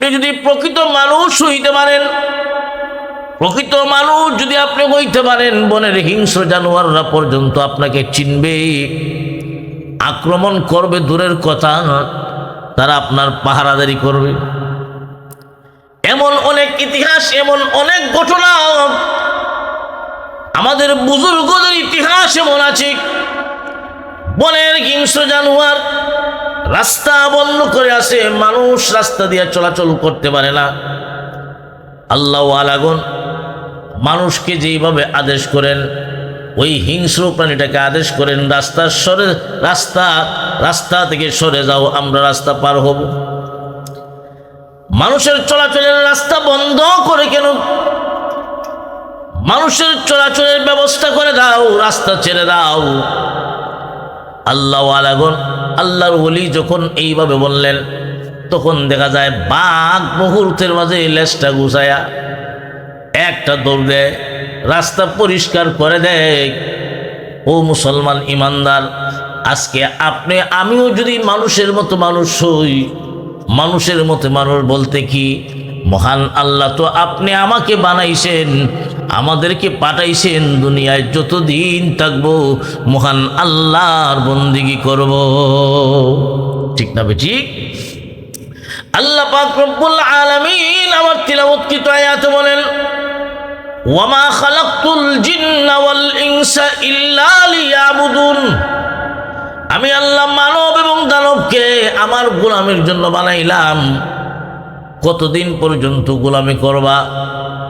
আপনি যদি প্রকৃত মানুষ হইতে পারেন, প্রকৃত মানুষ যদি আপনি হইতে পারেন, বনের হিংস্র জানোয়াররা পর্যন্ত আপনাকে চিনবে। আক্রমণ করবে দূরের কথা, তারা আপনার পাহারাদারি করবে। এমন অনেক ইতিহাস, এমন অনেক ঘটনা, আমাদের বুজুর্গদের ইতিহাস এমন আছে। বনের হিংস্র জানোয়ার রাস্তা বন্ধ করে আসে, মানুষ রাস্তা দিয়ে চলাচল করতে পারে না। আল্লাহ আলাগুন মানুষকে যেইভাবে আদেশ করেন, ওই হিংস্র প্রাণীটাকে আদেশ করেন রাস্তার সরে, রাস্তা রাস্তা থেকে সরে যাও, আমরা রাস্তা পার হব। মানুষের চলাচলের রাস্তা বন্ধ করে কেন? মানুষের চলাচলের ব্যবস্থা করে দাও, রাস্তা ছেড়ে দাও। আল্লাহ আলাগন, আল্লাহর ওলি যখন এইভাবে বললেন, তখন দেখা যায় বাঘ মুহূর্তের মাঝে লেজটা গুছায়া একটা দৌড় দেয়, রাস্তা পরিষ্কার করে দেয়। ও মুসলমান ইমানদার, আজকে আপনি, আমিও যদি মানুষের মতো মানুষ হই, মানুষের মতো মানুষ বলতে কি, মহান আল্লাহ তো আপনি আমাকে বানাইছেন আমাদেরকে পাঠাইছেন দুনিয়ায় যতদিন থাকব, মহান আল্লাহর বন্দিগি করব। ঠিক না ঠিক? আল্লাহ পাক রব্বুল আলামিন আমার তিলাওয়াতকৃত আয়াতে বলেন, ওয়ামা খালাকতুল জিন্না ওয়াল ইনসা ইল্লা আমি আল্লাহ মানব এবং দানবকে আমার গোলামের জন্য বানাইলাম। কতদিন পর্যন্ত গোলামি করবা?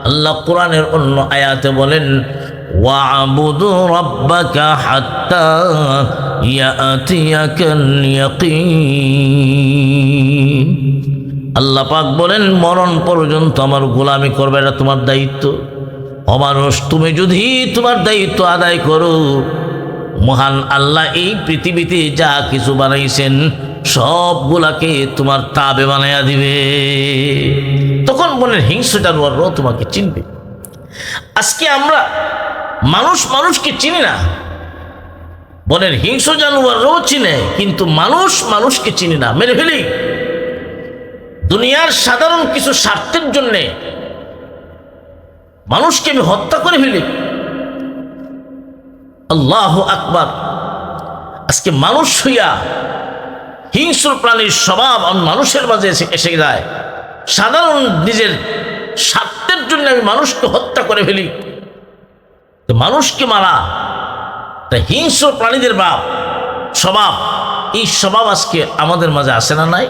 আল্লাহ কোরআনের অন্য আয়াতে বলেন, ওয়াবুদু রাব্বাকা হাত্তা ইয়াতিয়াকাল ইয়াকিন আল্লাহ পাক বলেন, মরণ পর্যন্ত আমার গোলামি করবে, এটা তোমার দায়িত্ব। অমানুষ, তুমি যদি তোমার দায়িত্ব আদায় করো, মহান আল্লাহ এই পৃথিবীতে যা কিছু বানাইছেন, সবগুলাকে তোমার তাবে বানাইয়া দিবে। মনের হিংস্র জানোয়াররাও তোমাকে চিনবে। আজকে আমরা মানুষ মানুষকে চিনি না। বনের হিংস্র জানোয়াররাও চিনে, কিন্তু মানুষ মানুষকে চিনি না। মেরে ফেলি। দুনিয়ার সাধারণ কিছু স্বার্থের জন্যে মানুষকে আমি হত্যা করে ফেলি। আল্লাহ আকবার। আজকে মানুষ হইয়া হিংস্র প্রাণীর স্বভাব আমি মানুষের মাঝে এসে যায়। সাধারণ নিজের স্বার্থের জন্য আমি মানুষকে হত্যা করে ফেলি। তো মানুষকে মারা, তা হিংস্র প্রাণীদের বাপ, স্বভাব, এই স্বভাব আজকে আমাদের মাঝে আসে না নাই?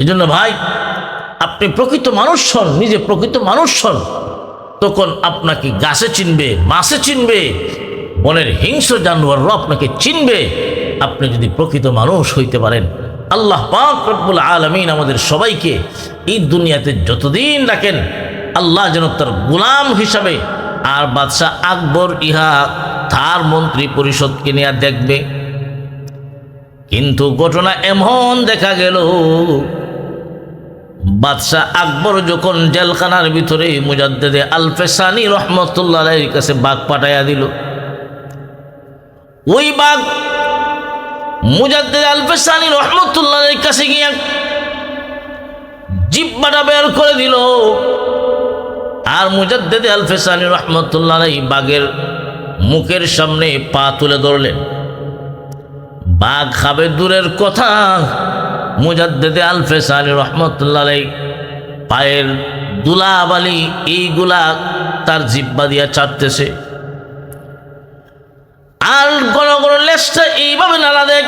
এই জন্য ভাই, আপনি প্রকৃত মানুষ হন, নিজে প্রকৃত মানুষ হন, তখন আপনাকে গাছে চিনবে, মাছে চিনবে, বনের হিংস্র জানোয়াররাও আপনাকে চিনবে। আপনি যদি প্রকৃত মানুষ হইতে পারেন আল্লাহ পাক রব্বুল আলমিন আমাদের সবাইকে এই দুনিয়াতে যতদিন রাখেন, আল্লাহ যেন তার গোলাম হিসাবে আর বাদশাহ আকবর ইহা তার মন্ত্রী পরিষদকে নিয়ে দেখবে। কিন্তু ঘটনা এমন দেখা গেল, বাদশাহ আকবর যখন জেলখানার ভিতরে মুজাদ্দেদে আলফেসানি রহমতুল্লাহ কাছে বাঘ পাঠাইয়া দিল। ওই বাঘ মুজাদ্দেদ আলফেসানি রহমতুল্লাহ কাছে গিয়া জিব্বাটা বের করে দিল। আর মুজাদ্দেদে আলফেসানি রহমতুল্লাহ বাঘের মুখের সামনে পা তুলে ধরলেন। বাঘ খাবে দূরের কথা। মুজাদ্দেদে আলফেস আলী রহমতুল্লাহ পায়ের দুলাবালি, এইগুলা তার জিব্বা দিয়া চাটতেছে। আর গণ গণ লেজটা এইভাবে নালা দেখ।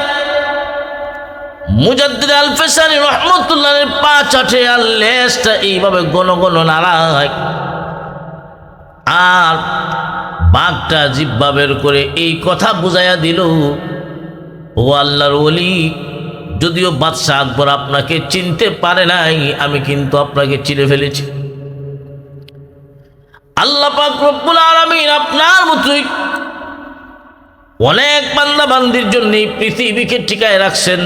মুজাদ্দিদ আলী রহমতুল্লাহ পা চাটে আর লেজটা এইভাবে গণ গণ নাড়ায় আর বাঘটা জিব্বা বের করে এই কথা বুঝাইয়া দিল, ও আল্লাহর ওলি, যদিও বাদশাহ আকবর আপনাকে চিনতে পারে নাই, আমি কিন্তু আপনাকে চিনে ফেলেছি। আল্লাহ পাক রব্বুল আলামিন আপনার মতোই অনেক বান্দা বান্দির জন্য পৃথিবীকে টিকায় রাখছেন।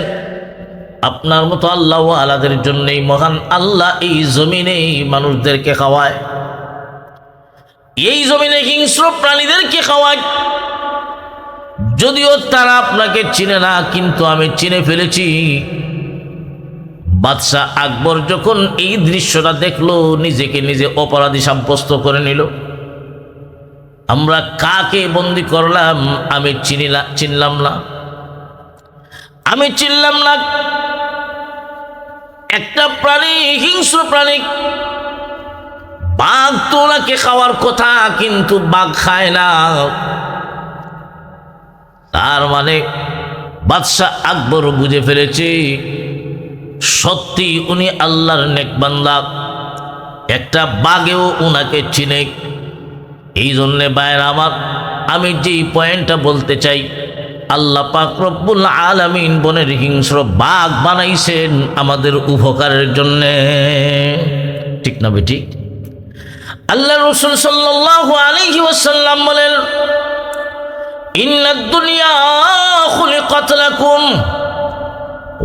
আপনার মতো আল্লাহ আলাদের জন্যই মহান আল্লাহ এই জমিনে মানুষদেরকে খাওয়ায়। এই জমিনে হিংস্র প্রাণীদেরকে খাওয়ায়। যদিও তারা আপনাকে চিনে না, কিন্তু আমি চিনে ফেলেছি। বাদশাহ আকবর যখন এই দৃশ্যটা দেখল, নিজেকে নিজে অপরাধী সাব্যস্ত করে নিল। আমরা কাকে বন্দি করলাম? আমি চিনিলা চিনলাম না। আমি চিনলাম না। একটা প্রাণী, হিংস্র প্রাণী। বাঘ তো ওনাকে খাওয়ার কথা, কিন্তু বাঘ খায় না। তার মানে বাদশাহ আকবর বুঝে ফেলেছে, সত্যি উনি আল্লাহর নেকবান্দা। একটা বাঘেও উনাকে চিনে। এই জন্যে বাইরে আমার, আমি যেই পয়েন্টটা বলতে চাই, আল্লাহ পাক রব্বুল আলামিন বনের হিংস্র বাঘ বানাইছেন আমাদের উপকারের জন্যে। ঠিক না বেটি? আল্লাহ রসুল সাল্লাল্লাহু আলাইহি ওয়াসাল্লাম বলেন, ইন্নাদ দুনিয়া খুলিকাত লাকুম,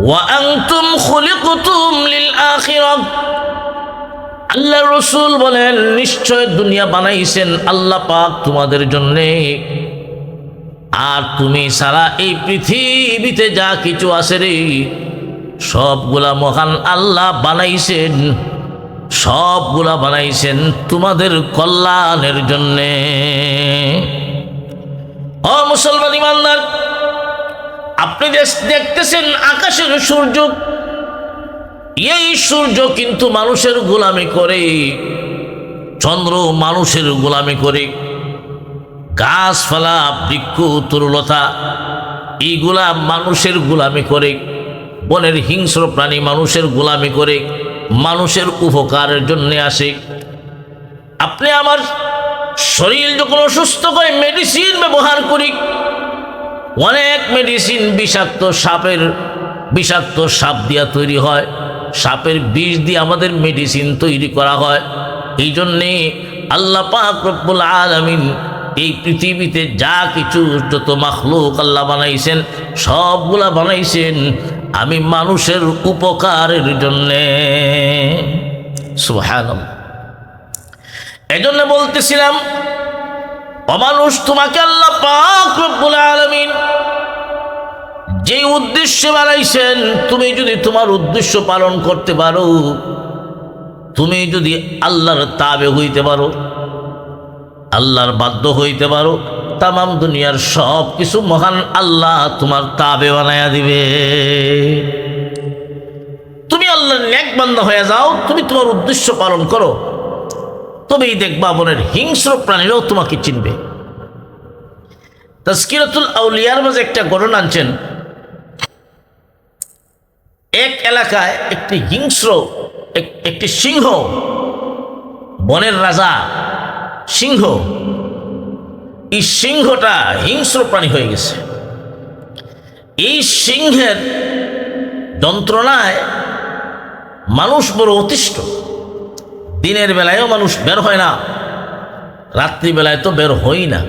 ওয়া আনতুম খুলিকতুম লিল আল্লাহ রসুল বলেন, নিশ্চয় দুনিয়া বানাইছেন আল্লাহ পাক তোমাদের জন্যে। আর তুমি সারা এই পৃথিবীতে যা কিছু আছে রে, সবগুলা মহান আল্লাহ বানাইছেন। সবগুলা বানাইছেন তোমাদের কল্যাণের জন্যে। ও মুসলমান ইমানদার, আপনি দেখতেছেন আকাশের সূর্য এই সূর্য কিন্তু মানুষের গোলামি করে, চন্দ্র মানুষের গোলামি করে। গাছপালা, বৃক্ষ, তরুলতা, এইগুলা মানুষের গোলামি করে, বনের হিংস্র প্রাণী মানুষের গোলামি করে, মানুষের উপকারের জন্য আসে। আপনি আমার শরীর যখন অসুস্থ করে মেডিসিন ব্যবহার করি, অনেক মেডিসিন বিষাক্ত সাপের, বিষাক্ত সাপ দিয়া তৈরি হয়। সাপের বিষ দিয়ে আমাদের মেডিসিন তৈরি করা হয়। এই জন্যে আল্লাহ পাক আলামিন এই পৃথিবীতে যা কিছু যত মাখলুক আল্লাহ বানাইছেন, সবগুলা বানাইছেন আমি মানুষের উপকারের জন্যে। সুবহানাল্লাহ। এজন্য বলতেছিলাম, অমানুষ তোমাকে আল্লাহ পাক রব্বুল আলামিন যে উদ্দেশ্যে বানাইছেন, তুমি যদি তোমার উদ্দেশ্য পালন করতে পারো, তুমি যদি আল্লাহর তাবে হইতে পারো, আল্লাহর বাধ্য হইতে পারো, তামাম দুনিয়ার সব কিছু মহান আল্লাহ তোমার তাবে বানায়া দিবে। তুমি আল্লাহর ন্যাক বান্দা হয়ে যাও, তুমি তোমার উদ্দেশ্য পালন করো। তবেই দেখবা মনের হিংস্র প্রাণীরাও তোমাকে চিনবে। তাস্কিরাতুল আউলিয়ার মাঝে একটা ঘটনা আনছেন। এক এলাকায় একটি হিংস্র, এক- একটি সিংহ, বনের রাজা, সিংহ। এই সিংহটা হিংস্র প্রাণী হয়ে গেছে। এই সিংহের যন্ত্রণায় মানুষ বড় অতিষ্ঠ। দিনের বেলায়ও মানুষ বের হয় না রাত্রিবেলায় তো বের হই না।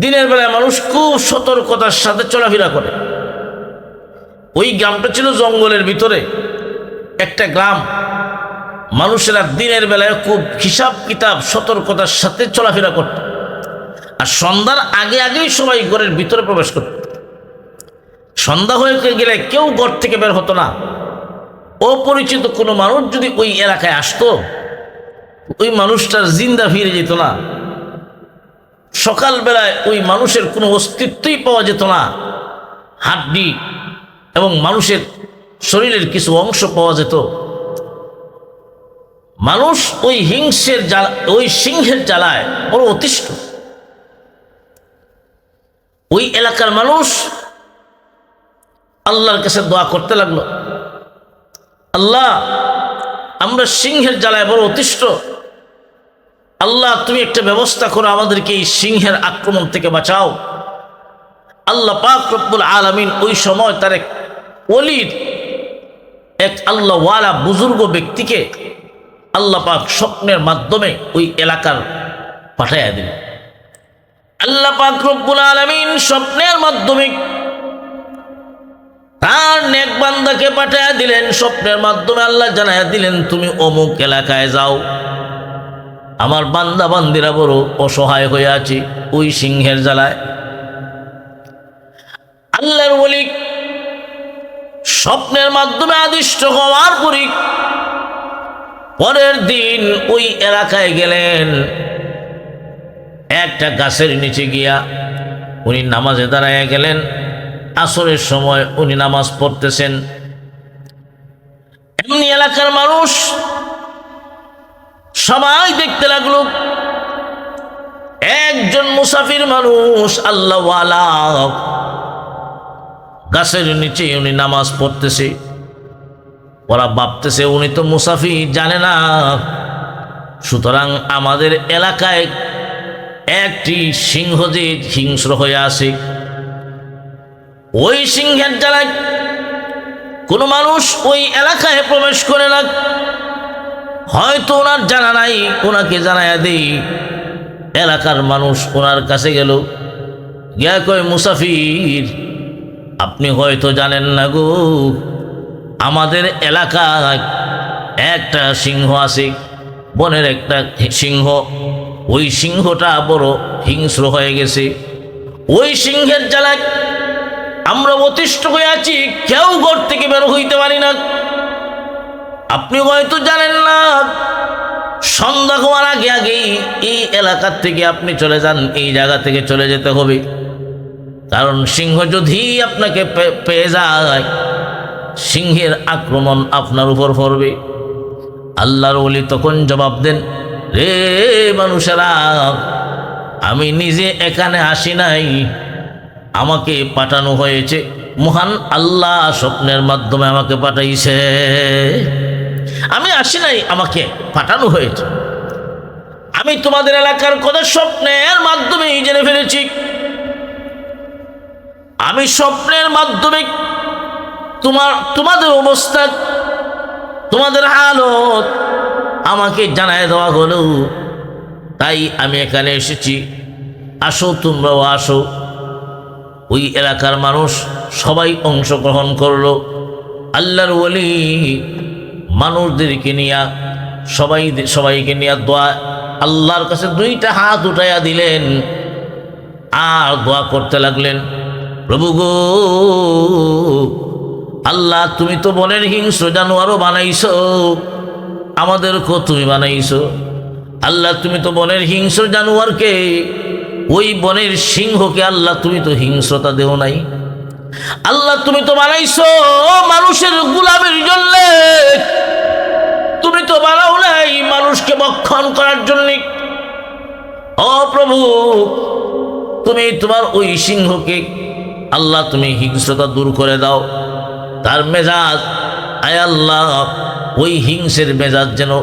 দিনের বেলায় মানুষ খুব সতর্কতার সাথে চলাফেরা করে। ওই গ্রামটা ছিল জঙ্গলের ভিতরে। একটা গ্রাম। মানুষেরা দিনের বেলায় খুব হিসাব কিতাব, সতর্কতার সাথে চলাফেরা করত। আর সন্ধ্যার আগে আগেই সবাই ঘরের ভিতরে প্রবেশ করত। সন্ধ্যা হয়ে গেলে কেউ ঘর থেকে বের হতো না। অপরিচিত কোনো মানুষ যদি ওই এলাকায় আসতো, ওই মানুষটার জিন্দা ফিরে যেত না। সকালবেলায় ওই মানুষের কোনো অস্তিত্বই পাওয়া যেত না। হাড্ডি এবং মানুষের শরীরের কিছু অংশ পাওয়া যেত। মানুষ ওই হিংসের জ্বালা, ওই সিংহের জ্বালায় বড় অতিষ্ঠ। ওই এলাকার মানুষ আল্লাহর কাছে দোয়া করতে লাগল। আল্লাহ, আমরা সিংহের জ্বালায় বড় অতিষ্ঠ। আল্লাহ, তুমি একটা ব্যবস্থা করো, আমাদেরকে এই সিংহের আক্রমণ থেকে বাঁচাও। আল্লাহ পাক রব্বুল আলমিন ওই সময় তার এক অলির এক আল্লাহ ওয়ালা বুজুর্গ ব্যক্তিকে আল্লাহ পাক স্বপ্নের মাধ্যমে ওই এলাকার পাঠাইয়া দিল। আল্লাহ পাক রব্বুল আলমিন স্বপ্নের মাধ্যমে তার নেক বান্দাকে পাঠাইয়া দিলেন। স্বপ্নের মাধ্যমে আল্লাহ জানাইয়া দিলেন, তুমি অমুক এলাকায় যাও। আমার বান্দা বান্দিরা বড় অসহায় হয়ে আছে, ওই সিংহের জ্বালায়। আল্লাহর বলি স্বপ্নের মাধ্যমে আদিষ্ট হওয়ার পরই পরের দিন ওই এলাকায় গেলেন। একটা গাছের নিচে গিয়া উনি নামাজে দাঁড়ায় গেলেন। আসরের সময় উনি নামাজ পড়তেছেন। এমনি এলাকার মানুষ সবাই দেখতে লাগল। একজন মুসাফির মানুষ, আল্লাহওয়ালা। গাছের নিচে উনি নামাজ পড়তেছে। ওরা ভাবতেছে উনি তো মুসাফির, জানে না। সুতরাং আমাদের এলাকায় একটি সিংহ যে হিংস্র হয়ে আসে ওই সিংহের জ্বালায় কোনো মানুষ ওই এলাকায় প্রবেশ করে না। হয়তো ওনার জানা নাই, ওনাকে জানাইয়া দেই, এলাকার মানুষ ওনার কাছে গেল। গিয়া কয়, মুসাফির আপনি হয়তো জানেন না গো, আমাদের এলাকায় একটা সিংহ আছে, বনের একটা সিংহ। ওই সিংহটা বড় হিংস্র হয়ে গেছে। ওই সিংহের জ্বালায় আমরা অতিষ্ঠ হয়ে আছি, কেউ ঘর থেকে বের হইতে পারি না। আপনি হয়তো জানেন না, সন্ধ্যা হওয়ার আগে আগেই এই এলাকার থেকে আপনি চলে যান, এই জায়গা থেকে চলে যেতে হবে। কারণ সিংহ যদি আপনাকে পেয়ে যায়, সিংহের আক্রমণ আপনার উপর পড়বে। আল্লাহর ওলি তখন জবাব দেন, রে মানুষেরা, আমি নিজে এখানে আসি নাই। আমাকে পাঠানো হয়েছে। মহান আল্লাহ স্বপ্নের মাধ্যমে আমাকে পাঠাইছে। আমি আসি নাই, আমাকে পাঠানো হয়েছে। আমি তোমাদের এলাকার কথা স্বপ্নের মাধ্যমেই জেনে ফেলেছি। আমি স্বপ্নের মাধ্যমে তোমার, তোমাদের অবস্থা, তোমাদের হালত আমাকে জানায় দেওয়া হলো। তাই আমি এখানে এসেছি। আসো, তোমরাও আসো। ওই এলাকার মানুষ সবাই অংশগ্রহণ করল। আল্লাহর ওলি মানুষদেরকে নিয়ে, সবাই, সবাইকে নিয়ে দোয়া, আল্লাহর কাছে দুইটা হাত উঠাইয়া দিলেন। আর দোয়া করতে লাগলেন। প্রভু গো, আল্লাহ তুমি তো বনের হিংস্র জানোয়ারও বানাইছো, আমাদেরকেও তুমি বানাইছো। আল্লাহ তুমি তো বনের হিংস্র জানোয়ারকে, ওই বনের সিংহকে আল্লাহ তুমি তো হিংস্রতা দেও নাই। আল্লাহ তুমি তো বানাইছো মানুষের গুলামের জন্য, তুমি তো বানাও নাই মানুষকে বক্ষণ করার জন্য। ও প্রভু, তুমি তোমার ওই সিংহকে আল্লাহ তুমি হিংস্রতা দূর করে দাও। তার মেজাজ, আয় আল্লাহ, ওই হিংসের মেজাজ যেন,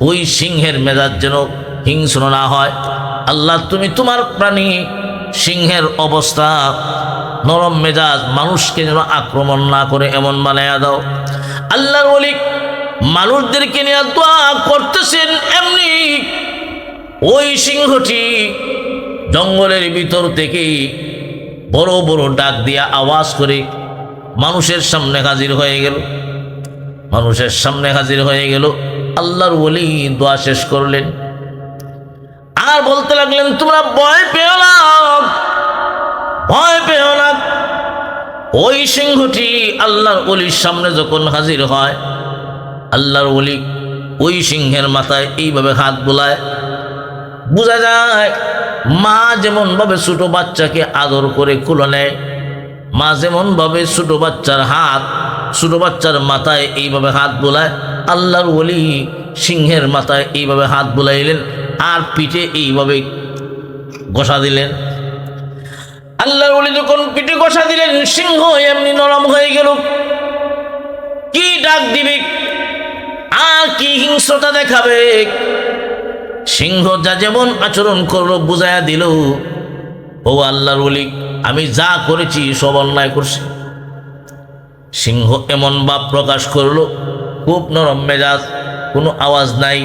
ওই সিংহের মেজাজ যেন হিংস্র না হয়। আল্লাহ তুমি তোমার প্রাণী সিংহের অবস্থা, নরম মেজাজ, মানুষকে যেন আক্রমণ না করে এমন বানাইয়া দাও। আল্লাহর অলিক মানুষদেরকে নিয়ে দোয়া করতেছেন এমনি। ওই সিংহটি জঙ্গলের ভিতর থেকে বড় বড় ডাক দিয়া আওয়াজ করে মানুষের সামনে হাজির হয়ে গেল। মানুষের সামনে হাজির হয়ে গেল। আল্লাহর ওলি দোয়া শেষ করলেন। আর বলতে লাগলেন, তোমরা ভয় পেও না, ভয় পেও না। ওই সিংহটি আল্লাহর অলির সামনে যখন হাজির হয়, আল্লাহর অলি ওই সিংহের মাথায় এইভাবে হাত বোলায়। বোঝা যায় মা যেমন ভাবে ছোট বাচ্চাকে আদর করে কুলো নেয়, মা যেমন ভাবে ছোট বাচ্চার হাত, ছোট বাচ্চার মাথায় এইভাবে হাত বোলায়, আল্লাহর ওলি সিংহের মাথায় এইভাবে হাত বোলাইলেন আর পিঠে এইভাবে ঘষা দিলেন। আল্লাহর ওলি যখন পিঠে ঘষা দিলেন, সিংহ এমনি নরম হয়ে গেল। কি ডাক দিবে? আর কি হিংস্রতা দেখাবে? সিংহ যা যেমন আচরণ করল, বুঝাইয়া দিল, ও আল্লাহর ওলি, আমি যা করেছি সব অন্যায় করছি। সিংহ এমন ভাব প্রকাশ করল, খুব নরম মেজাজ, কোনো আওয়াজ নাই,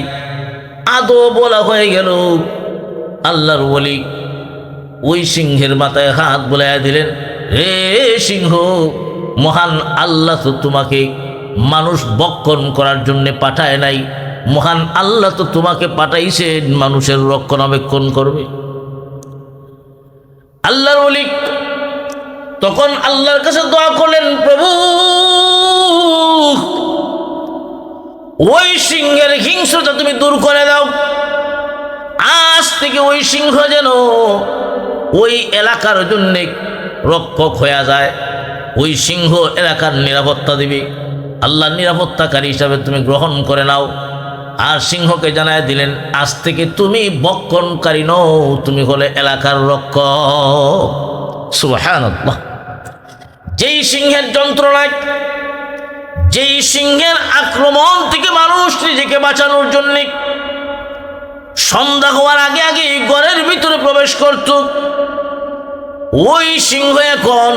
আদৌ বলা হয়ে গেল, আল্লাহর ওলি ওই সিংহের মাথায় হাত বোলাইয়া দিলেন রে সিংহ, মহান আল্লাহ তো তোমাকে মানুষ বক্ষণ করার জন্য পাঠায় নাই মহান আল্লাহ তো তোমাকে পাঠাইছেন, মানুষের রক্ষণাবেক্ষণ করবে। আল্লাহর অলি তখন আল্লাহর কাছে দোয়া করলেন, প্রভু, ওই সিংহের হিংস্রতা তুমি দূর করে দাও। আজ থেকে ওই সিংহ যেন ওই এলাকার জন্য রক্ষক হয়ে যায়। ওই সিংহ এলাকার নিরাপত্তা দিবি। আল্লাহর নিরাপত্তাকারী হিসাবে তুমি গ্রহণ করে নাও। আর সিংহকে জানায় দিলেন, আজ থেকে তুমি বক্ষণকারী নও, তুমি হলে এলাকার রক্ষক। সুবহানাল্লাহ। যেই সিংহের যন্ত্রণায়, যেই সিংহের আক্রমণ থেকে মানুষ নিজেকে বাঁচানোর জন্য সন্ধ্যা হওয়ার আগে আগে ঘরের ভিতরে প্রবেশ করত, ওই সিংহ এখন